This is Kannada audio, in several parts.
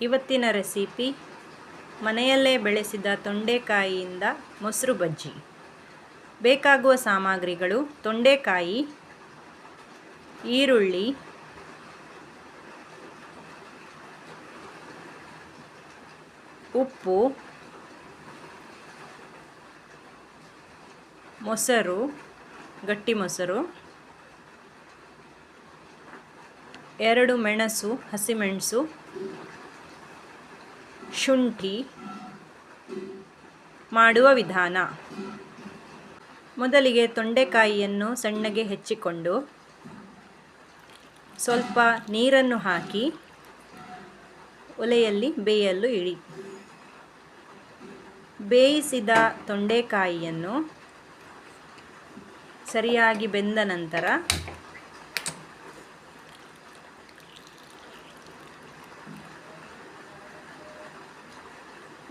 ಇವತ್ತಿನ ರೆಸಿಪಿ ಮನೆಯಲ್ಲೇ ಬೆಳೆಸಿದ ತೊಂಡೆಕಾಯಿಯಿಂದ ಮೊಸರು ಬಜ್ಜಿ. ಬೇಕಾಗುವ ಸಾಮಗ್ರಿಗಳು ತೊಂಡೆಕಾಯಿ, ಈರುಳ್ಳಿ, ಉಪ್ಪು, ಮೊಸರು, ಗಟ್ಟಿ ಮೊಸರು, ಎರಡು ಮೆಣಸು, ಹಸಿಮೆಣಸು ಶುಂಠಿ ಮಾಡುವ ವಿಧಾನ. ಮೊದಲಿಗೆ ತೊಂಡೆಕಾಯಿಯನ್ನು ಸಣ್ಣಗೆ ಹೆಚ್ಚಿಕೊಂಡು ಸ್ವಲ್ಪ ನೀರನ್ನು ಹಾಕಿ ಒಲೆಯಲ್ಲಿ ಬೇಯಲು ಇಡಿ. ಬೇಯಿಸಿದ ತೊಂಡೆಕಾಯಿಯನ್ನು ಸರಿಯಾಗಿ ಬೆಂದ ನಂತರ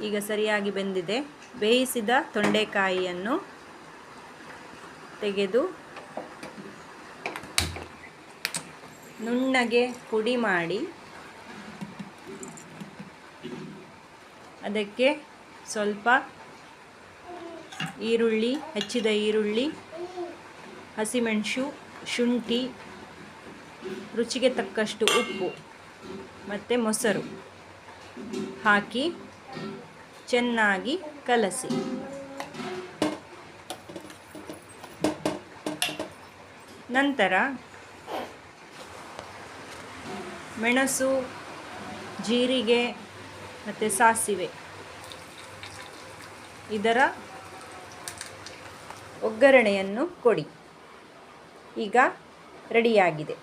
ಈಗ ಸರಿಯಾಗಿ ಬೆಂದಿದೆ. ಬೇಯಿಸಿದ ತೊಂಡೆಕಾಯಿಯನ್ನು ತೆಗೆದು ನುಣ್ಣಗೆ ಪುಡಿ ಮಾಡಿ ಅದಕ್ಕೆ ಸ್ವಲ್ಪ ಈರುಳ್ಳಿ, ಹೆಚ್ಚಿದ ಈರುಳ್ಳಿ, ಹಸಿಮೆಣಸು, ಶುಂಠಿ, ರುಚಿಗೆ ತಕ್ಕಷ್ಟು ಉಪ್ಪು ಮತ್ತು ಮೊಸರು ಹಾಕಿ ಚೆನ್ನಾಗಿ ಕಲಸಿ. ನಂತರ ಮೆಣಸು ಜೀರಿಗೆ ಮತ್ತು ಸಾಸಿವೆ. ಇದರ ಒಗ್ಗರಣೆಯನ್ನು ಕೊಡಿ. ಈಗ ರೆಡಿಯಾಗಿದೆ.